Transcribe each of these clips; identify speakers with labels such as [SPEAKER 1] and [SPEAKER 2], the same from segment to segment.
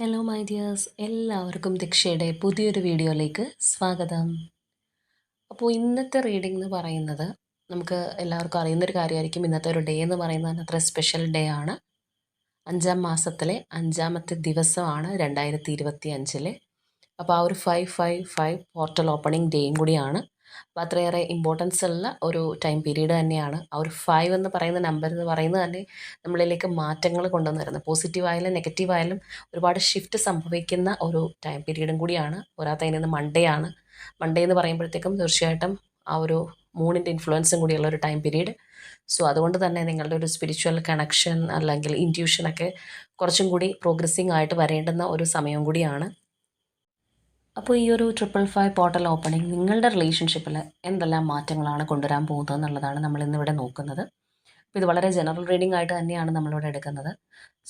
[SPEAKER 1] Hello my dears എല്ലാവർക്കും ദീക്ഷയുടെ പുതിയൊരു വീഡിയോയിലേക്ക് സ്വാഗതം. അപ്പോൾ ഇന്നത്തെ റീഡിംഗ് എന്ന് പറയുന്നത് നമുക്ക് എല്ലാവർക്കും അറിയുന്നൊരു കാര്യമായിരിക്കും. ഇന്നത്തെ ഒരു ഡേ എന്ന് പറയുന്നത് അത്ര സ്പെഷ്യൽ ഡേ ആണ്. അഞ്ചാം മാസത്തിലെ അഞ്ചാമത്തെ ദിവസമാണ് രണ്ടായിരത്തി ഇരുപത്തി അഞ്ചിലെ അപ്പോൾ ആ ഒരു five five five portal opening ഡേയും കൂടിയാണ്. അപ്പോൾ അത്രയേറെ ഇമ്പോർട്ടൻസ് ഉള്ള ഒരു ടൈം പീരീഡ് തന്നെയാണ്. ആ ഒരു ഫൈവ് എന്ന് പറയുന്ന നമ്പർ എന്ന് പറയുന്നത് തന്നെ നമ്മളിലേക്ക് മാറ്റങ്ങൾ കൊണ്ടുവന്നു വരുന്നത് പോസിറ്റീവായാലും നെഗറ്റീവ് ആയാലും ഒരുപാട് ഷിഫ്റ്റ് സംഭവിക്കുന്ന ഒരു ടൈം പീരീഡും കൂടിയാണ്. പോരാത്ത അതിന് മൺഡേ ആണ്. മൺഡേ എന്ന് പറയുമ്പോഴത്തേക്കും തീർച്ചയായിട്ടും ആ ഒരു മൂണിന്റെ ഇൻഫ്ലുവൻസും കൂടിയുള്ള ഒരു ടൈം പീരീഡ് സോ അതുകൊണ്ട് തന്നെ നിങ്ങളുടെ ഒരു സ്പിരിച്വൽ കണക്ഷൻ അല്ലെങ്കിൽ ഇന്റ്യൂഷനൊക്കെ കുറച്ചും കൂടി പ്രോഗ്രസ്സിംഗ് ആയിട്ട് വരേണ്ടുന്ന ഒരു സമയം കൂടിയാണ്. അപ്പോൾ ഈ ഒരു ട്രിപ്പിൾ ഫൈവ് പോർട്ടൽ ഓപ്പണിംഗ് നിങ്ങളുടെ റിലേഷൻഷിപ്പിൽ എന്തെല്ലാം മാറ്റങ്ങളാണ് കൊണ്ടുവരാൻ പോകുന്നത് എന്നുള്ളതാണ് നമ്മൾ ഇന്നിവിടെ നോക്കുന്നത്. അപ്പോൾ ഇത് വളരെ ജനറൽ റീഡിംഗ് ആയിട്ട് തന്നെയാണ് നമ്മളിവിടെ എടുക്കുന്നത്.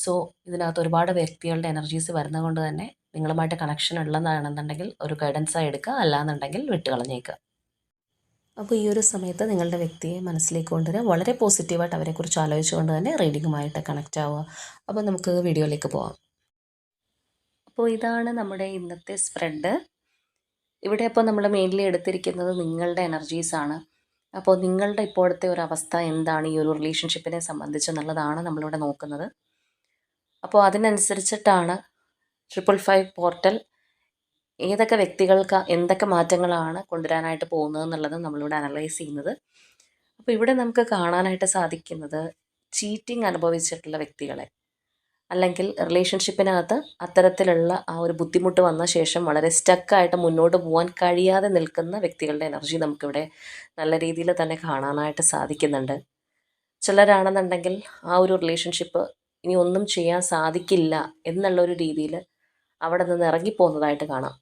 [SPEAKER 1] സോ ഇതിനകത്ത് ഒരുപാട് വ്യക്തികളുടെ എനർജീസ് വരുന്നത് കൊണ്ട് തന്നെ നിങ്ങളുമായിട്ട് കണക്ഷൻ ഉള്ളതാണെന്നുണ്ടെങ്കിൽ ഒരു ഗൈഡൻസായി എടുക്കുക. അല്ലാന്നുണ്ടെങ്കിൽ വിട്ടുകളഞ്ഞേക്കുക. അപ്പോൾ ഈ ഒരു സമയത്ത് നിങ്ങളുടെ വ്യക്തിയെ മനസ്സിലേക്ക് കൊണ്ടുവരിക വളരെ പോസിറ്റീവായിട്ട് അവരെക്കുറിച്ച് ആലോചിച്ചുകൊണ്ട് തന്നെ റീഡിങ്ങുമായിട്ട് കണക്റ്റ് ആവുക. അപ്പോൾ നമുക്ക് വീഡിയോയിലേക്ക് പോവാം. അപ്പോൾ ഇതാണ് നമ്മുടെ ഇന്നത്തെ സ്പ്രെഡ്. ഇവിടെ അപ്പോൾ നമ്മൾ മെയിൻലി എടുത്തിരിക്കുന്നത് നിങ്ങളുടെ എനർജീസാണ് അപ്പോൾ നിങ്ങളുടെ ഇപ്പോഴത്തെ ഒരു അവസ്ഥ എന്താണ്? ഈ ഒരു റിലേഷൻഷിപ്പിനെ സംബന്ധിച്ച് എന്നുള്ളതാണ് നമ്മളിവിടെ നോക്കുന്നത്. അപ്പോൾ അതിനനുസരിച്ചിട്ടാണ് ട്രിപ്പിൾ ഫൈവ് പോർട്ടൽ ഏതൊക്കെ വ്യക്തികൾക്ക് എന്തൊക്കെ മാറ്റങ്ങളാണ് കൊണ്ടുവരാനായിട്ട് പോകുന്നത് എന്നുള്ളത് നമ്മളിവിടെ അനലൈസ് ചെയ്യുന്നത്. അപ്പോൾ ഇവിടെ നമുക്ക് കാണാനായിട്ട് സാധിക്കുന്നത് ചീറ്റിംഗ് അനുഭവിച്ചിട്ടുള്ള വ്യക്തികളെ. അല്ലെങ്കിൽ റിലേഷൻഷിപ്പിനകത്ത് അത്തരത്തിലുള്ള ആ ഒരു ബുദ്ധിമുട്ട് വന്ന ശേഷം വളരെ സ്റ്റക്കായിട്ട് മുന്നോട്ട് പോകാൻ കഴിയാതെ നിൽക്കുന്ന വ്യക്തികളുടെ എനർജി നമുക്കിവിടെ നല്ല രീതിയിൽ തന്നെ കാണാനായിട്ട് സാധിക്കുന്നുണ്ട്. ചിലരാണെന്നുണ്ടെങ്കിൽ ആ ഒരു റിലേഷൻഷിപ്പ് ഇനി ഒന്നും ചെയ്യാൻ സാധിക്കില്ല എന്നുള്ള ഒരു രീതിയിൽ അവിടെ നിന്ന് ഇറങ്ങിപ്പോകുന്നതായിട്ട് കാണാം.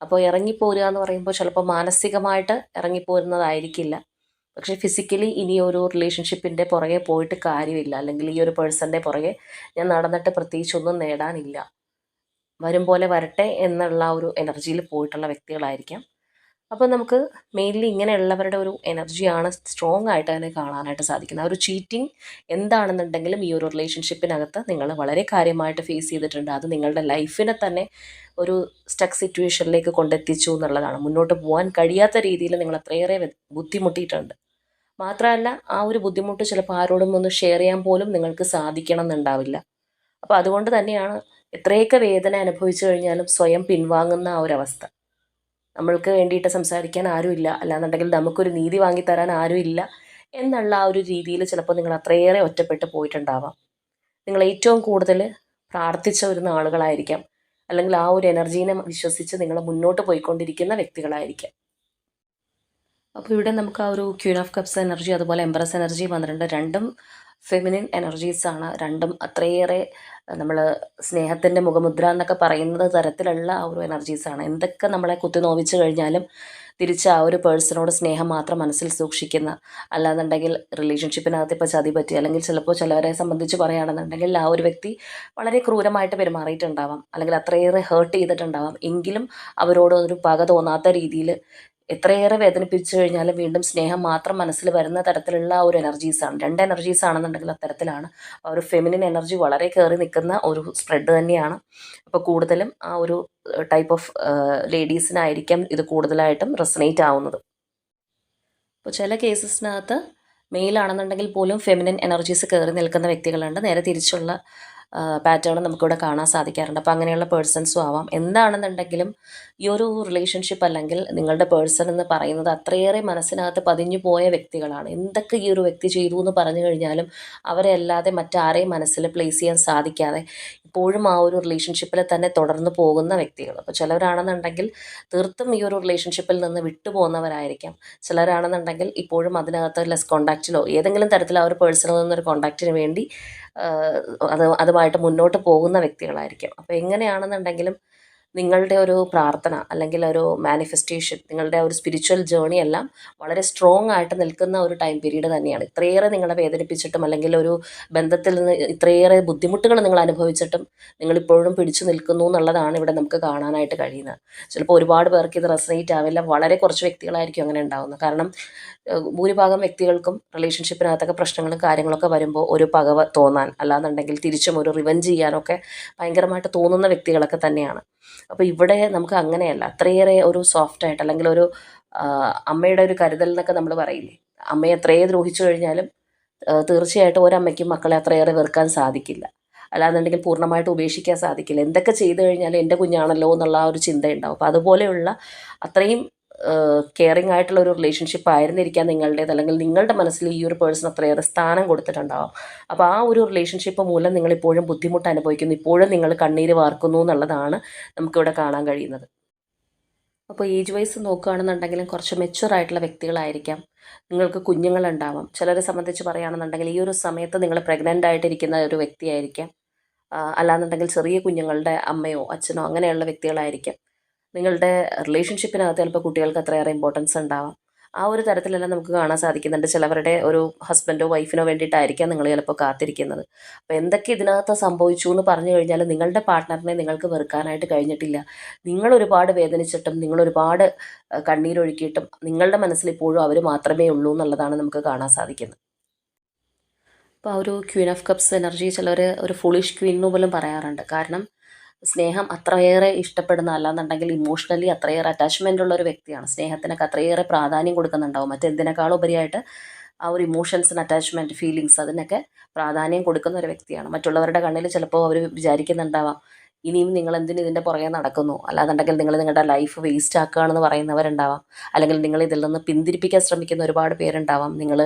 [SPEAKER 1] അപ്പോൾ ഇറങ്ങിപ്പോരുക എന്ന് പറയുമ്പോൾ ചിലപ്പോൾ മാനസികമായിട്ട് ഇറങ്ങിപ്പോരുന്നതായിരിക്കില്ല. പക്ഷെ ഫിസിക്കലി ഇനി ഒരു റിലേഷൻഷിപ്പിന്റെ പുറകെ പോയിട്ട് കാര്യമില്ല. അല്ലെങ്കിൽ ഈ ഒരു പേഴ്സന്റെ പുറകെ ഞാൻ നടന്നിട്ട് പ്രത്യേകിച്ചൊന്നും നേടാനില്ല. വരും പോലെ വരട്ടെ എന്നുള്ള ഒരു എനർജിയിൽ പോയിട്ടുള്ള വ്യക്തികളായിരിക്കാം. അപ്പോൾ നമുക്ക് മെയിൻലി ഇങ്ങനെയുള്ളവരുടെ ഒരു എനർജിയാണ് സ്ട്രോങ് ആയിട്ട് തന്നെ കാണാനായിട്ട് സാധിക്കുന്നത്. ആ ഒരു ചീറ്റിംഗ് എന്താണെന്നുണ്ടെങ്കിലും ഈ ഒരു റിലേഷൻഷിപ്പിനകത്ത് നിങ്ങൾ വളരെ കാര്യമായിട്ട് ഫേസ് ചെയ്തിട്ടുണ്ട്. അത് നിങ്ങളുടെ ലൈഫിനെ തന്നെ ഒരു സ്റ്റക്ക് സിറ്റുവേഷനിലേക്ക് കൊണ്ടെത്തിച്ചു എന്നുള്ളതാണ്. മുന്നോട്ട് പോകാൻ കഴിയാത്ത രീതിയിൽ നിങ്ങൾ അത്രയേറെ ബുദ്ധിമുട്ടിയിട്ടുണ്ട്. മാത്രമല്ല ആ ഒരു ബുദ്ധിമുട്ട് ചിലപ്പോൾ ആരോടും ഒന്ന് ഷെയർ ചെയ്യാൻ പോലും നിങ്ങൾക്ക് സാധിക്കണം എന്നുണ്ടാവില്ല അപ്പോൾ അതുകൊണ്ട് തന്നെയാണ് എത്രയൊക്കെ വേദന അനുഭവിച്ചു കഴിഞ്ഞാലും സ്വയം പിൻവാങ്ങുന്ന ആ ഒരു അവസ്ഥ നമ്മൾക്ക് വേണ്ടിയിട്ട് സംസാരിക്കാൻ ആരുമില്ല. അല്ലാന്നുണ്ടെങ്കിൽ നമുക്കൊരു നീതി വാങ്ങിത്തരാൻ ആരുമില്ല എന്നുള്ള ആ ഒരു രീതിയിൽ ചിലപ്പോൾ നിങ്ങൾ അത്രയേറെ ഒറ്റപ്പെട്ട് പോയിട്ടുണ്ടാവാം. നിങ്ങൾ ഏറ്റവും കൂടുതൽ പ്രാർത്ഥിച്ച ഒരു നാളുകളായിരിക്കാം. അല്ലെങ്കിൽ ആ ഒരു എനർജീനെ വിശ്വസിച്ച് നിങ്ങൾ മുന്നോട്ട് പോയിക്കൊണ്ടിരിക്കുന്ന വ്യക്തികളായിരിക്കാം. അപ്പോൾ ഇവിടെ നമുക്ക് ആ ഒരു ക്യൂൻ ഓഫ് കപ്സ് എനർജി അതുപോലെ എംബ്രസ് എനർജി വന്നിട്ടുണ്ട്. രണ്ടും ഫെമിനിൻ എനർജീസാണ് രണ്ടും അത്രയേറെ നമ്മൾ സ്നേഹത്തിന്റെ മുഖമുദ്ര എന്നൊക്കെ പറയുന്നത് തരത്തിലുള്ള ആ ഒരു എനർജീസാണ് എന്തൊക്കെ നമ്മളെ കുത്തി നോവിച്ചു കഴിഞ്ഞാലും തിരിച്ച് ആ ഒരു പേഴ്സണോട് സ്നേഹം മാത്രം മനസ്സിൽ സൂക്ഷിക്കുന്ന അല്ലാന്നുണ്ടെങ്കിൽ റിലേഷൻഷിപ്പിനകത്ത് ഇപ്പോൾ ചതി പറ്റി അല്ലെങ്കിൽ ചിലപ്പോൾ ചിലവരെ സംബന്ധിച്ച് പറയുകയാണെന്നുണ്ടെങ്കിൽ ആ ഒരു വ്യക്തി വളരെ ക്രൂരമായിട്ട് പെരുമാറിയിട്ടുണ്ടാവാം. അല്ലെങ്കിൽ അത്രയേറെ ഹേർട്ട് ചെയ്തിട്ടുണ്ടാവാം. എങ്കിലും അവരോട് ഒരു പക തോന്നാത്ത രീതിയിൽ എത്രയേറെ വേദനിപ്പിച്ചു കഴിഞ്ഞാലും വീണ്ടും സ്നേഹം മാത്രം മനസ്സിൽ വരുന്ന തരത്തിലുള്ള ഒരു എനർജീസാണ് രണ്ട് എനർജീസ് ആണെന്നുണ്ടെങ്കിൽ അത്തരത്തിലാണ്. ആ ഒരു ഫെമിനിൻ എനർജി വളരെ കയറി നിൽക്കുന്ന ഒരു സ്പ്രെഡ് തന്നെയാണ്. അപ്പോൾ കൂടുതലും ആ ഒരു ടൈപ്പ് ഓഫ് ലേഡീസിനായിരിക്കാം ഇത് കൂടുതലായിട്ടും റെസനേറ്റ് ആവുന്നത്. അപ്പോൾ ചില കേസസിനകത്ത് മെയിലാണെന്നുണ്ടെങ്കിൽ പോലും ഫെമിനിൻ എനർജീസ് കയറി നിൽക്കുന്ന വ്യക്തികളുണ്ട്. നേരെ തിരിച്ചുള്ള പാറ്റേൺ നമുക്കിവിടെ കാണാൻ സാധിക്കാറുണ്ട്. അപ്പോൾ അങ്ങനെയുള്ള പേഴ്സൺസും ആവാം. എന്താണെന്നുണ്ടെങ്കിലും ഈ ഒരു റിലേഷൻഷിപ്പ് അല്ലെങ്കിൽ നിങ്ങളുടെ പേഴ്സൺ എന്ന് പറയുന്നത് അത്രയേറെ മനസ്സിനകത്ത് പതിഞ്ഞു പോയ വ്യക്തികളാണ്. എന്തൊക്കെ ഈ ഒരു വ്യക്തി ചെയ്തു എന്ന് പറഞ്ഞു കഴിഞ്ഞാലും അവരെ അല്ലാതെ മറ്റാരെയും മനസ്സിൽ പ്ലേസ് ചെയ്യാൻ സാധിക്കാതെ ഇപ്പോഴും ആ ഒരു റിലേഷൻഷിപ്പിൽ തന്നെ തുടർന്ന് പോകുന്ന വ്യക്തികൾ. അപ്പോൾ ചിലവരാണെന്നുണ്ടെങ്കിൽ തീർത്തും ഈ ഒരു റിലേഷൻഷിപ്പിൽ നിന്ന് വിട്ടുപോകുന്നവരായിരിക്കാം. ചിലരാണെന്നുണ്ടെങ്കിൽ ഇപ്പോഴും അതിനകത്ത് ലെസ് കോണ്ടാക്റ്റിലോ ഏതെങ്കിലും തരത്തിൽ ആ ഒരു പേഴ്സണിൽ നിന്നൊരു കോണ്ടാക്റ്റിന് വേണ്ടി അത് അതുമായിട്ട് മുന്നോട്ട് പോകുന്ന വ്യക്തികളായിരിക്കും. അപ്പോൾ എങ്ങനെയാണെന്നുണ്ടെങ്കിലും നിങ്ങളുടെ ഒരു പ്രാർത്ഥന അല്ലെങ്കിൽ ഒരു മാനിഫെസ്റ്റേഷൻ നിങ്ങളുടെ ഒരു സ്പിരിച്വൽ ജേണി എല്ലാം വളരെ സ്ട്രോങ് ആയിട്ട് നിൽക്കുന്ന ഒരു ടൈം പീരീഡ് തന്നെയാണ്. ഇത്രയേറെ നിങ്ങളെ വേദനിപ്പിച്ചിട്ടും അല്ലെങ്കിൽ ഒരു ബന്ധത്തിൽ നിന്ന് ഇത്രയേറെ ബുദ്ധിമുട്ടുകൾ നിങ്ങൾ അനുഭവിച്ചിട്ടും നിങ്ങളിപ്പോഴും പിടിച്ചു നിൽക്കുന്നു എന്നുള്ളതാണ് ഇവിടെ നമുക്ക് കാണാനായിട്ട് കഴിയുന്നത്. ചിലപ്പോൾ ഒരുപാട് പേർക്ക് ഇത് റെസനേറ്റ് ആവില്ല. വളരെ കുറച്ച് വ്യക്തികളായിരിക്കും അങ്ങനെ ഉണ്ടാവുന്നത്. കാരണം ഭൂരിഭാഗം വ്യക്തികൾക്കും റിലേഷൻഷിപ്പിനകത്തൊക്കെ പ്രശ്നങ്ങളും കാര്യങ്ങളൊക്കെ വരുമ്പോൾ ഒരു പകവ തോന്നാൻ അല്ലാന്നുണ്ടെങ്കിൽ തിരിച്ചും ഒരു റിവഞ്ച് ചെയ്യാനൊക്കെ ഭയങ്കരമായിട്ട് തോന്നുന്ന വ്യക്തികളൊക്കെ തന്നെയാണ്. അപ്പോൾ ഇവിടെ നമുക്ക് അങ്ങനെയല്ല. അത്രയേറെ ഒരു സോഫ്റ്റ് ആയിട്ട് അല്ലെങ്കിൽ ഒരു അമ്മയുടെ ഒരു കരുതൽ എന്നൊക്കെ നമ്മൾ പറയില്ലേ? അമ്മയെ അത്രയേ ദ്രോഹിച്ചു കഴിഞ്ഞാലും തീർച്ചയായിട്ടും ഒരമ്മയ്ക്കും മക്കളെ അത്രയേറെ വെറുക്കാൻ സാധിക്കില്ല. അല്ലാന്നുണ്ടെങ്കിൽ പൂർണമായിട്ട് ഉപേക്ഷിക്കാൻ സാധിക്കില്ല. എന്തൊക്കെ ചെയ്തു കഴിഞ്ഞാലും എന്റെ കുഞ്ഞാണല്ലോ എന്നുള്ള ആ ഒരു ചിന്തയുണ്ടാവും. അപ്പോൾ അതുപോലെയുള്ള അത്രയും കെയറിങ് ആയിട്ടുള്ള ഒരു റിലേഷൻഷിപ്പ് ആയിരുന്നിരിക്കാം നിങ്ങളുടേത് അല്ലെങ്കിൽ നിങ്ങളുടെ മനസ്സിൽ ഈ ഒരു പേഴ്സൺ അത്രയേറെ സ്ഥാനം കൊടുത്തിട്ടുണ്ടാവും. അപ്പോൾ ആ ഒരു റിലേഷൻഷിപ്പ് മൂലം നിങ്ങൾ ഇപ്പോഴും ബുദ്ധിമുട്ട് അനുഭവിക്കുന്നു. ഇപ്പോഴും നിങ്ങൾ കണ്ണീര് വാർക്കുന്നു എന്നുള്ളതാണ് നമുക്കിവിടെ കാണാൻ കഴിയുന്നത്. അപ്പോൾ ഏജ് വൈസ് നോക്കുകയാണെന്നുണ്ടെങ്കിലും കുറച്ച് മെച്ചുവർ ആയിട്ടുള്ള വ്യക്തികളായിരിക്കാം. നിങ്ങൾക്ക് കുഞ്ഞുങ്ങളുണ്ടാവാം. ചിലരെ സംബന്ധിച്ച് പറയുകയാണെന്നുണ്ടെങ്കിൽ ഈ ഒരു സമയത്ത് നിങ്ങൾ പ്രഗ്നന്റ് ആയിട്ടിരിക്കുന്ന ഒരു വ്യക്തിയായിരിക്കാം. അല്ലാന്നുണ്ടെങ്കിൽ ചെറിയ കുഞ്ഞുങ്ങളുടെ അമ്മയോ അച്ഛനോ അങ്ങനെയുള്ള വ്യക്തികളായിരിക്കാം. നിങ്ങളുടെ റിലേഷൻഷിപ്പിനകത്ത് ചിലപ്പോൾ കുട്ടികൾക്ക് അത്രയേറെ ഇമ്പോർട്ടൻസ് ഉണ്ടാവാം. ആ ഒരു തരത്തിലെല്ലാം നമുക്ക് കാണാൻ സാധിക്കുന്നുണ്ട്. ചിലവരുടെ ഒരു ഹസ്ബൻഡോ വൈഫിനോ വേണ്ടിയിട്ടായിരിക്കാം നിങ്ങൾ ചിലപ്പോൾ കാത്തിരിക്കുന്നത്. അപ്പോൾ എന്തൊക്കെ ഇതിനകത്ത് സംഭവിച്ചു എന്ന് പറഞ്ഞു കഴിഞ്ഞാൽ നിങ്ങളുടെ പാർട്ട്ണറിനെ നിങ്ങൾക്ക് വെറുക്കാനായിട്ട് കഴിഞ്ഞിട്ടില്ല. നിങ്ങൾ ഒരുപാട് വേദനിച്ചിട്ടും നിങ്ങൾ ഒരുപാട് കണ്ണീരൊഴുക്കിയിട്ടും നിങ്ങളുടെ മനസ്സിൽ ഇപ്പോഴും അവർ മാത്രമേ ഉള്ളൂ എന്നുള്ളതാണ് നമുക്ക് കാണാൻ സാധിക്കുന്നത്. അപ്പോൾ ആ ഒരു ക്വീൻ ഓഫ് കപ്സ് എനർജി ചിലർ ഒരു ഫുളിഷ് ക്വീൻ എന്ന് പോലും പറയാറുണ്ട്. കാരണം സ്നേഹം അത്രയേറെ ഇഷ്ടപ്പെടുന്ന അല്ലാന്നുണ്ടെങ്കിൽ ഇമോഷണലി അത്രയേറെ അറ്റാച്ച്മെന്റ് ഉള്ള ഒരു വ്യക്തിയാണ്. സ്നേഹത്തിനൊക്കെ അത്രയേറെ പ്രാധാന്യം കൊടുക്കുന്നുണ്ടാവും. മറ്റെന്തിനേക്കാളും ഉപരിയായിട്ട് ആ ഒരു ഇമോഷൻസിന് അറ്റാച്ച്മെന്റ് ഫീലിങ്സ് അതിനൊക്കെ പ്രാധാന്യം കൊടുക്കുന്ന ഒരു വ്യക്തിയാണ്. മറ്റുള്ളവരുടെ കണ്ണിൽ ചിലപ്പോൾ അവർ വിചാരിക്കുന്നുണ്ടാവാം ഇനിയും നിങ്ങൾ എന്തിനും ഇതിന്റെ പുറകെ നടക്കുന്നു? അല്ലാന്നുണ്ടെങ്കിൽ നിങ്ങൾ നിങ്ങളുടെ ലൈഫ് വേസ്റ്റ് ആക്കുകയാണെന്ന് പറയുന്നവരുണ്ടാവാം. അല്ലെങ്കിൽ നിങ്ങൾ ഇതിൽ നിന്ന് പിന്തിരിപ്പിക്കാൻ ശ്രമിക്കുന്ന ഒരുപാട് പേരുണ്ടാവാം. നിങ്ങൾ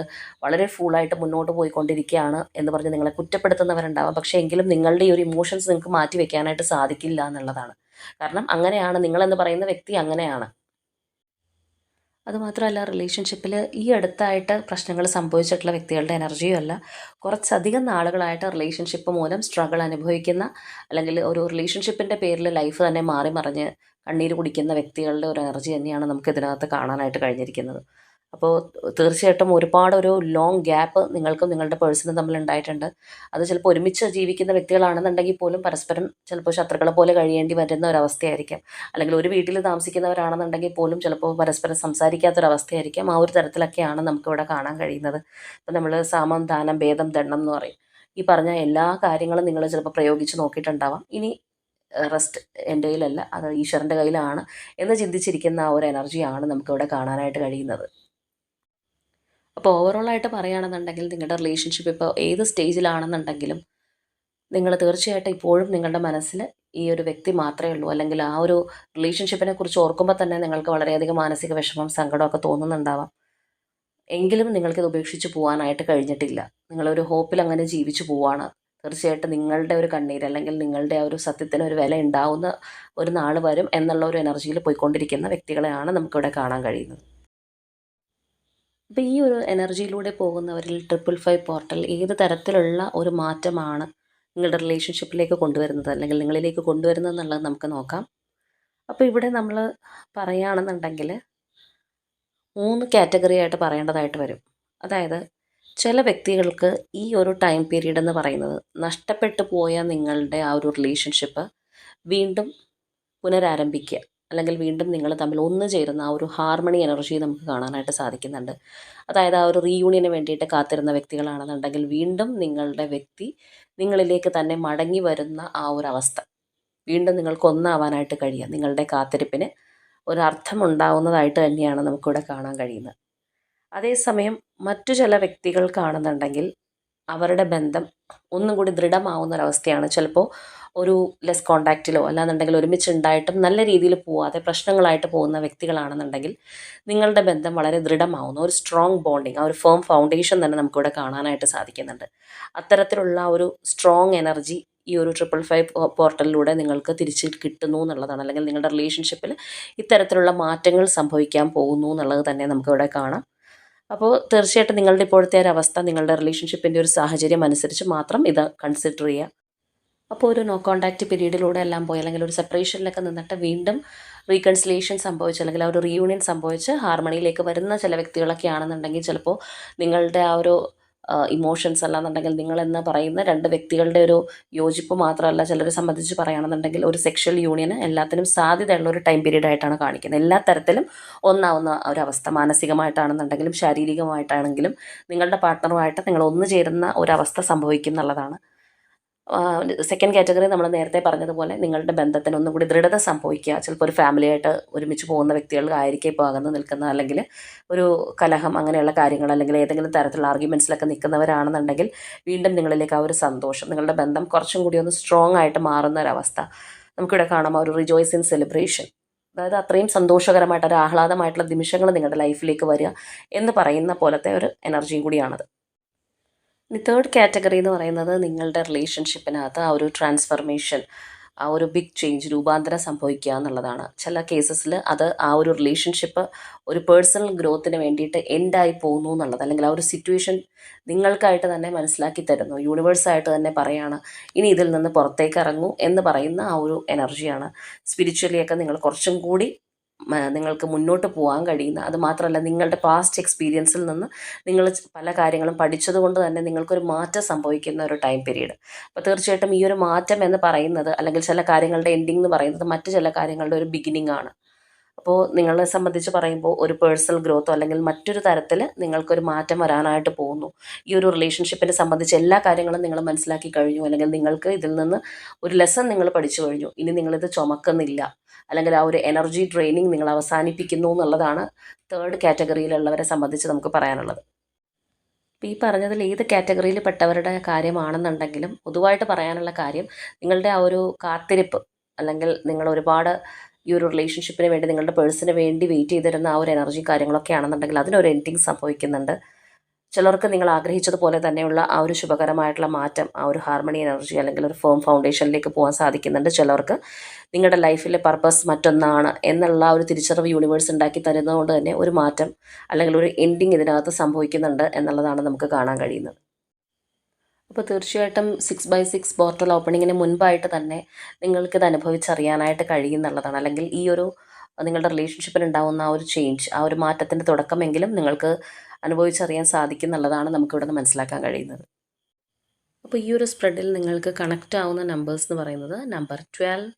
[SPEAKER 1] വളരെ ഫുള്ളായിട്ട് മുന്നോട്ട് പോയിക്കൊണ്ടിരിക്കുകയാണ് എന്ന് പറഞ്ഞ് നിങ്ങളെ കുറ്റപ്പെടുത്തുന്നവരുണ്ടാവാം. പക്ഷേ എങ്കിലും നിങ്ങളുടെ ഈ ഒരു ഇമോഷൻസ് നിങ്ങൾക്ക് മാറ്റി വെക്കാനായിട്ട് സാധിക്കില്ല എന്നുള്ളതാണ്. കാരണം അങ്ങനെയാണ് നിങ്ങളെന്ന് പറയുന്ന വ്യക്തി അങ്ങനെയാണ്. അതുമാത്രമല്ല റിലേഷൻഷിപ്പിൽ ഈ അടുത്തായിട്ട് പ്രശ്നങ്ങൾ സംഭവിച്ചിട്ടുള്ള വ്യക്തികളുടെ എനർജിയും അല്ല. കുറച്ചധികം നാളുകളായിട്ട് റിലേഷൻഷിപ്പ് മൂലം സ്ട്രഗിൾ അനുഭവിക്കുന്ന അല്ലെങ്കിൽ ഒരു റിലേഷൻഷിപ്പിന്റെ പേരിൽ ലൈഫ് തന്നെ മാറി മറിഞ്ഞ് കണ്ണീര് കുടിക്കുന്ന വ്യക്തികളുടെ ഒരു എനർജി തന്നെയാണ് നമുക്ക് ഇതിനകത്ത് കാണാനായിട്ട് കഴിഞ്ഞിരിക്കുന്നത്. അപ്പോൾ തീർച്ചയായിട്ടും ഒരുപാട് ഒരു ലോങ് ഗ്യാപ്പ് നിങ്ങൾക്കും നിങ്ങളുടെ പേഴ്സണും തമ്മിൽ ഉണ്ടായിട്ടുണ്ട്. അത് ചിലപ്പോൾ ഒരുമിച്ച് ജീവിക്കുന്ന വ്യക്തികളാണെന്നുണ്ടെങ്കിൽ പോലും പരസ്പരം ചിലപ്പോൾ ശത്രുക്കളെ പോലെ കഴിയേണ്ടി വരുന്ന ഒരവസ്ഥയായിരിക്കാം. അല്ലെങ്കിൽ ഒരു വീട്ടിൽ താമസിക്കുന്നവരാണെന്നുണ്ടെങ്കിൽ പോലും ചിലപ്പോൾ പരസ്പരം സംസാരിക്കാത്തൊരവസ്ഥയായിരിക്കാം. ആ ഒരു തരത്തിലൊക്കെയാണ് നമുക്കിവിടെ കാണാൻ കഴിയുന്നത്. ഇപ്പം നമ്മൾ സാമം ദാനം ഭേദം ദണ്ണം എന്ന് പറയും. ഈ പറഞ്ഞ എല്ലാ കാര്യങ്ങളും നിങ്ങൾ ചിലപ്പോൾ പ്രയോഗിച്ച് നോക്കിയിട്ടുണ്ടാവാം. ഇനി റെസ്റ്റ് എന്റെ കയ്യിലല്ല അത് ഈശ്വരന്റെ കയ്യിലാണ് എന്ന് ചിന്തിച്ചിരിക്കുന്ന ആ ഒരു എനർജിയാണ് നമുക്കിവിടെ കാണാനായിട്ട് കഴിയുന്നത്. അപ്പോൾ ഓവറോളായിട്ട് പറയുകയാണെന്നുണ്ടെങ്കിൽ നിങ്ങളുടെ റിലേഷൻഷിപ്പ് ഇപ്പോൾ ഏത് സ്റ്റേജിലാണെന്നുണ്ടെങ്കിലും നിങ്ങൾ തീർച്ചയായിട്ടും ഇപ്പോഴും നിങ്ങളുടെ മനസ്സിൽ ഈ ഒരു വ്യക്തി മാത്രമേ ഉള്ളൂ. അല്ലെങ്കിൽ ആ ഒരു റിലേഷൻഷിപ്പിനെ കുറിച്ച് ഓർക്കുമ്പോൾ തന്നെ നിങ്ങൾക്ക് വളരെയധികം മാനസിക വിഷമം സങ്കടമൊക്കെ തോന്നുന്നുണ്ടാവാം. എങ്കിലും നിങ്ങൾക്കിത് ഉപേക്ഷിച്ച് പോകാനായിട്ട് കഴിഞ്ഞിട്ടില്ല. നിങ്ങളൊരു ഹോപ്പിൽ അങ്ങനെ ജീവിച്ചു പോവാണ്. തീർച്ചയായിട്ടും നിങ്ങളുടെ ഒരു കണ്ണീര് അല്ലെങ്കിൽ നിങ്ങളുടെ ആ ഒരു സത്യത്തിന് ഒരു വില ഉണ്ടാവുന്ന ഒരു നാൾ വരും എന്നുള്ള ഒരു എനർജിയിൽ പോയിക്കൊണ്ടിരിക്കുന്ന വ്യക്തികളെയാണ് നമുക്കിവിടെ കാണാൻ കഴിയുന്നത്. അപ്പോൾ ഈ ഒരു എനർജിയിലൂടെ പോകുന്നവരിൽ ട്രിപ്പിൾ ഫൈവ് പോർട്ടൽ ഏത് തരത്തിലുള്ള ഒരു മാറ്റമാണ് നിങ്ങളുടെ റിലേഷൻഷിപ്പിലേക്ക് കൊണ്ടുവരുന്നത്? അല്ലെങ്കിൽ നിങ്ങളിലേക്ക് കൊണ്ടുവരുന്നത് എന്നുള്ളത് നമുക്ക് നോക്കാം. അപ്പോൾ ഇവിടെ നമ്മൾ പറയുകയാണെന്നുണ്ടെങ്കിൽ മൂന്ന് കാറ്റഗറി ആയിട്ട് പറയേണ്ടതായിട്ട് വരും. അതായത് ചില വ്യക്തികൾക്ക് ഈ ഒരു ടൈം പീരീഡ് എന്ന് പറയുന്നത് നഷ്ടപ്പെട്ടു പോയ നിങ്ങളുടെ ആ ഒരു റിലേഷൻഷിപ്പ് വീണ്ടും പുനരാരംഭിക്കുക. അല്ലെങ്കിൽ വീണ്ടും നിങ്ങൾ തമ്മിൽ ഒന്നു ചേരുന്ന ആ ഒരു ഹാർമണി എനർജി നമുക്ക് കാണാനായിട്ട് സാധിക്കുന്നുണ്ട്. അതായത് ആ ഒരു റീയൂണിയന് വേണ്ടിയിട്ട് കാത്തിരുന്ന വ്യക്തികളാണെന്നുണ്ടെങ്കിൽ വീണ്ടും നിങ്ങളുടെ വ്യക്തി നിങ്ങളിലേക്ക് തന്നെ മടങ്ങി വരുന്ന ആ ഒരു അവസ്ഥ. വീണ്ടും നിങ്ങൾക്ക് ഒന്നാവാനായിട്ട് കഴിയുക. നിങ്ങളുടെ കാത്തിരിപ്പിന് ഒരർത്ഥമുണ്ടാവുന്നതായിട്ട് തന്നെയാണ് നമുക്കിവിടെ കാണാൻ കഴിയുന്നത്. അതേസമയം മറ്റു ചില വ്യക്തികൾ കാണുന്നുണ്ടെങ്കിൽ അവരുടെ ബന്ധം ഒന്നും കൂടി ദൃഢമാവുന്ന ഒരവസ്ഥയാണ് ചിലപ്പോൾ ഒരു ലെസ് കോണ്ടാക്റ്റിലോ അല്ലാന്നുണ്ടെങ്കിൽ ഒരുമിച്ച് ഉണ്ടായിട്ടും നല്ല രീതിയിൽ പോവാതെ പ്രശ്നങ്ങളായിട്ട് പോകുന്ന വ്യക്തികളാണെന്നുണ്ടെങ്കിൽ നിങ്ങളുടെ ബന്ധം വളരെ ദൃഢമാവുന്നു. ഒരു സ്ട്രോങ് ബോണ്ടിങ് ആ ഒരു ഫേം ഫൗണ്ടേഷൻ തന്നെ നമുക്കിവിടെ കാണാനായിട്ട് സാധിക്കുന്നുണ്ട്. അത്തരത്തിലുള്ള ഒരു സ്ട്രോങ് എനർജി ഈ ഒരു ട്രിപ്പിൾ ഫൈവ് പോർട്ടലിലൂടെ നിങ്ങൾക്ക് തിരിച്ച് കിട്ടുന്നു എന്നുള്ളതാണ്. അല്ലെങ്കിൽ നിങ്ങളുടെ റിലേഷൻഷിപ്പിൽ ഇത്തരത്തിലുള്ള മാറ്റങ്ങൾ സംഭവിക്കാൻ പോകുന്നു എന്നുള്ളത് തന്നെ നമുക്കിവിടെ കാണാം. അപ്പോൾ തീർച്ചയായിട്ടും നിങ്ങളുടെ ഇപ്പോഴത്തെ ഒരു അവസ്ഥ നിങ്ങളുടെ റിലേഷൻഷിപ്പിന്റെ ഒരു സാഹചര്യം അനുസരിച്ച് മാത്രം ഇത് കൺസിഡർ ചെയ്യുക അപ്പോൾ ഒരു നോ കോൺടാക്റ്റ് പീരീഡിലൂടെ എല്ലാം പോയി അല്ലെങ്കിൽ ഒരു സെപ്പറേഷനിലൊക്കെ നിന്നിട്ട് വീണ്ടും റീകൺസിലേഷൻ സംഭവിച്ച് അല്ലെങ്കിൽ ആ ഒരു റീയൂണിയൻ സംഭവിച്ച് ഹാർമണിയിലേക്ക് വരുന്ന ചില വ്യക്തികളൊക്കെ ആണെന്നുണ്ടെങ്കിൽ ചിലപ്പോൾ നിങ്ങളുടെ ആ ഒരു ഇമോഷൻസ് അല്ലാന്നുണ്ടെങ്കിൽ നിങ്ങളെന്ന് പറയുന്ന രണ്ട് വ്യക്തികളുടെ ഒരു യോജിപ്പ് മാത്രമല്ല ചിലരെ സംബന്ധിച്ച് പറയുകയാണെന്നുണ്ടെങ്കിൽ ഒരു സെക്ഷൽ യൂണിയന് എല്ലാത്തിനും സാധ്യതയുള്ള ഒരു ടൈം പീരീഡ് ആയിട്ടാണ് കാണിക്കുന്നത്. എല്ലാ തരത്തിലും ഒന്നാവുന്ന ഒരവസ്ഥ മാനസികമായിട്ടാണെന്നുണ്ടെങ്കിലും ശാരീരികമായിട്ടാണെങ്കിലും നിങ്ങളുടെ പാർട്ട്ണറുമായിട്ട് നിങ്ങൾ ഒന്നു ചേരുന്ന ഒരവസ്ഥ സംഭവിക്കും എന്നുള്ളതാണ് സെക്കൻഡ് കാറ്റഗറി നമ്മൾ നേരത്തെ പറഞ്ഞതുപോലെ നിങ്ങളുടെ ബന്ധത്തിന് ഒന്നും കൂടി ദൃഢത സംഭവിക്കുക. ചിലപ്പോൾ ഒരു ഫാമിലിയായിട്ട് ഒരുമിച്ച് പോകുന്ന വ്യക്തികൾക്കായിരിക്കും ഇപ്പോൾ അകന്ന് നിൽക്കുന്ന അല്ലെങ്കിൽ ഒരു കലഹം അങ്ങനെയുള്ള കാര്യങ്ങൾ അല്ലെങ്കിൽ ഏതെങ്കിലും തരത്തിലുള്ള ആർഗ്യുമെന്റ്സിലൊക്കെ നിൽക്കുന്നവരാണെന്നുണ്ടെങ്കിൽ വീണ്ടും നിങ്ങളിലേക്ക് ആ ഒരു സന്തോഷം നിങ്ങളുടെ ബന്ധം കുറച്ചും കൂടി ഒന്ന് സ്ട്രോങ് ആയിട്ട് മാറുന്ന ഒരവസ്ഥ നമുക്കിവിടെ കാണാം. ഒരു റിജോയ്സ് ഇൻ സെലിബ്രേഷൻ അതായത് അത്രയും സന്തോഷകരമായിട്ട് ഒരു ആഹ്ലാദമായിട്ടുള്ള നിമിഷങ്ങൾ നിങ്ങളുടെ ലൈഫിലേക്ക് വരിക എന്ന് പറയുന്ന പോലത്തെ ഒരു എനർജിയും കൂടിയാണത്. ഇനി തേർഡ് കാറ്റഗറി എന്ന് പറയുന്നത് നിങ്ങളുടെ റിലേഷൻഷിപ്പിനകത്ത് ആ ഒരു ട്രാൻസ്ഫർമേഷൻ ആ ഒരു ബിഗ് ചേഞ്ച് രൂപാന്തരം സംഭവിക്കുക എന്നുള്ളതാണ്. ചില കേസസിൽ അത് ആ ഒരു റിലേഷൻഷിപ്പ് ഒരു പേഴ്സണൽ ഗ്രോത്തിന് വേണ്ടിയിട്ട് എൻഡായി പോകുന്നു എന്നുള്ളത് അല്ലെങ്കിൽ ആ ഒരു സിറ്റുവേഷൻ നിങ്ങൾക്കായിട്ട് തന്നെ മനസ്സിലാക്കി തരുന്നു. യൂണിവേഴ്സായിട്ട് തന്നെ പറയാണ് ഇനി ഇതിൽ നിന്ന് പുറത്തേക്ക് ഇറങ്ങൂ എന്ന് പറയുന്ന ആ ഒരു എനർജിയാണ് സ്പിരിച്വലിയൊക്കെ നിങ്ങൾ കുറച്ചും കൂടി നിങ്ങൾക്ക് മുന്നോട്ട് പോകാൻ കഴിയുന്ന അതുമാത്രമല്ല നിങ്ങളുടെ പാസ്റ്റ് എക്സ്പീരിയൻസിൽ നിന്ന് നിങ്ങൾ പല കാര്യങ്ങളും പഠിച്ചതുകൊണ്ട് തന്നെ നിങ്ങൾക്കൊരു മാറ്റം സംഭവിക്കുന്ന ഒരു ടൈം പീരീഡ് അപ്പോൾ തീർച്ചയായിട്ടും ഈ ഒരു മാറ്റം എന്ന് പറയുന്നത് അല്ലെങ്കിൽ ചില കാര്യങ്ങളുടെ എൻഡിങ് എന്ന് പറയുന്നത് മറ്റു ചില കാര്യങ്ങളുടെ ഒരു ബിഗിനിങ് ആണ്. അപ്പോൾ നിങ്ങളെ സംബന്ധിച്ച് പറയുമ്പോൾ ഒരു പേഴ്സണൽ ഗ്രോത്തോ അല്ലെങ്കിൽ മറ്റൊരു തരത്തിൽ നിങ്ങൾക്കൊരു മാറ്റം വരാനായിട്ട് പോകുന്നു. ഈ ഒരു റിലേഷൻഷിപ്പിനെ സംബന്ധിച്ച് എല്ലാ കാര്യങ്ങളും നിങ്ങൾ മനസ്സിലാക്കി കഴിഞ്ഞു അല്ലെങ്കിൽ നിങ്ങൾക്ക് ഇതിൽ നിന്ന് ഒരു ലെസൺ നിങ്ങൾ പഠിച്ചു കഴിഞ്ഞു. ഇനി നിങ്ങളിത് ചുമക്കുന്നില്ല. അല്ലെങ്കിൽ ആ ഒരു എനർജി ട്രെയിനിങ് നിങ്ങൾ അവസാനിപ്പിക്കുന്നു എന്നുള്ളതാണ് തേർഡ് കാറ്റഗറിയിലുള്ളവരെ സംബന്ധിച്ച് നമുക്ക് പറയാനുള്ളത്. ഇപ്പോൾ ഈ പറഞ്ഞതിൽ ഏത് കാറ്റഗറിയിൽ പെട്ടവരുടെ കാര്യമാണെന്നുണ്ടെങ്കിലും പൊതുവായിട്ട് പറയാനുള്ള കാര്യം നിങ്ങളുടെ ആ ഒരു കാത്തിരിപ്പ് അല്ലെങ്കിൽ നിങ്ങൾ ഒരുപാട് ഈ ഒരു റിലേഷൻഷിപ്പിന് വേണ്ടി നിങ്ങളുടെ പേഴ്സണിന് വേണ്ടി വെയിറ്റ് ചെയ്തിരുന്ന ആ ഒരു എനർജി കാര്യങ്ങളൊക്കെ ആണെന്നുണ്ടെങ്കിൽ അതിനൊരു എൻഡിങ് സംഭവിക്കുന്നുണ്ട്. ചിലർക്ക് നിങ്ങൾ ആഗ്രഹിച്ചതുപോലെ തന്നെയുള്ള ആ ഒരു ശുഭകരമായിട്ടുള്ള മാറ്റം ആ ഒരു ഹാർമണി എനർജി അല്ലെങ്കിൽ ഒരു ഫോം ഫൗണ്ടേഷനിലേക്ക് പോകാൻ സാധിക്കുന്നുണ്ട് ചിലർക്ക്. നിങ്ങളുടെ ലൈഫിലെ പർപ്പസ് മറ്റൊന്നാണ് എന്നുള്ള ഒരു തിരിച്ചറിവ് യൂണിവേഴ്സ് ഉണ്ടാക്കി തരുന്നതുകൊണ്ട് തന്നെ ഒരു മാറ്റം അല്ലെങ്കിൽ ഒരു എൻഡിങ് ഇതിനകത്ത് സംഭവിക്കുന്നുണ്ട് എന്നുള്ളതാണ് നമുക്ക് കാണാൻ കഴിയുന്നത്. അപ്പോൾ തീർച്ചയായിട്ടും സിക്സ് ബൈ സിക്സ് പോർട്ടൽ ഓപ്പണിങ്ങിന് മുൻപായിട്ട് തന്നെ നിങ്ങൾക്കിത് അനുഭവിച്ചറിയാനായിട്ട് കഴിയുന്നുള്ളതാണ് അല്ലെങ്കിൽ ഈ ഒരു നിങ്ങളുടെ റിലേഷൻഷിപ്പിൽ ഉണ്ടാകുന്ന ആ ഒരു ചേഞ്ച് ആ ഒരു മാറ്റത്തിന്റെ തുടക്കമെങ്കിലും നിങ്ങൾക്ക് അനുഭവിച്ചറിയാൻ സാധിക്കും എന്നുള്ളതാണ് നമുക്കിവിടെ നിന്ന് മനസ്സിലാക്കാൻ കഴിയുന്നത്. അപ്പോൾ ഈ ഒരു സ്പ്രെഡിൽ നിങ്ങൾക്ക് കണക്റ്റ് ആവുന്ന നമ്പേഴ്സ് എന്ന് പറയുന്നത് number twelve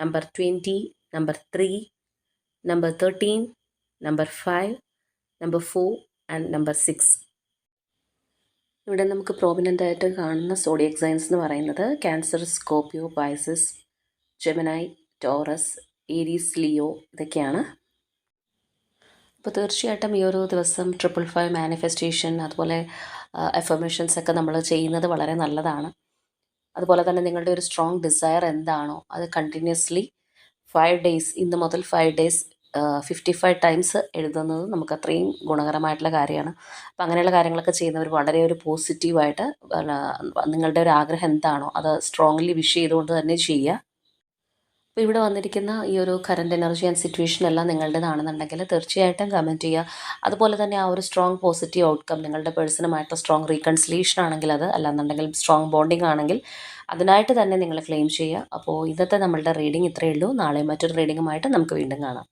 [SPEAKER 1] number twenty number three number thirteen number five number four and number six ഇവിടെ നമുക്ക് പ്രോമിനന്റ് ആയിട്ട് കാണുന്ന സോഡിയക് സൈൻസ് എന്ന് പറയുന്നത് cancer scorpio pisces gemini taurus aries leo ഇതൊക്കെയാണ്. അപ്പോൾ തീർച്ചയായിട്ടും ഈ ഒരു ദിവസം ട്രിപ്പിൾ ഫൈവ് മാനിഫെസ്റ്റേഷൻ അതുപോലെ എഫർമേഷൻസ് ഒക്കെ നമ്മൾ ചെയ്യുന്നത് വളരെ നല്ലതാണ്. അതുപോലെ തന്നെ നിങ്ങളുടെ ഒരു സ്ട്രോങ് ഡിസയർ എന്താണോ അത് കണ്ടിന്യൂസ്ലി ഫൈവ് ഡേയ്സ് ഇന്ന് മുതൽ five days fifty five times എഴുതുന്നത് നമുക്ക് അത്രയും ഗുണകരമായിട്ടുള്ള കാര്യമാണ്. അപ്പം അങ്ങനെയുള്ള കാര്യങ്ങളൊക്കെ ചെയ്യുന്നവർ വളരെ ഒരു പോസിറ്റീവായിട്ട് നിങ്ങളുടെ ഒരു ആഗ്രഹം എന്താണോ അത് സ്ട്രോങ്ലി വിഷ് ചെയ്തുകൊണ്ട് തന്നെ ചെയ്യുക. അപ്പോൾ ഇവിടെ വന്നിരിക്കുന്ന ഈ ഒരു കറണ്ട് എനർജി ആൻഡ് സിറ്റുവേഷൻ എല്ലാം നിങ്ങളുടേതാണെന്നുണ്ടെങ്കിൽ തീർച്ചയായിട്ടും കമന്റ് ചെയ്യുക. അതുപോലെ തന്നെ ആ ഒരു സ്ട്രോങ് പോസിറ്റീവ് ഔട്ട്കം നിങ്ങളുടെ പേഴ്സണുമായിട്ട് സ്ട്രോങ് റീകൺസിലേഷൻ ആണെങ്കിൽ അത് അല്ലാന്നുണ്ടെങ്കിൽ സ്ട്രോങ് ബോണ്ടിങ് ആണെങ്കിൽ അതിനായിട്ട് തന്നെ നിങ്ങൾ ക്ലെയിം ചെയ്യുക. അപ്പോൾ ഇന്നത്തെ നമ്മളുടെ റീഡിംഗ് ഇത്രയേ ഉള്ളൂ. നാളെ മറ്റൊരു റീഡിങ്ങുമായിട്ട് നമുക്ക് വീണ്ടും കാണാം.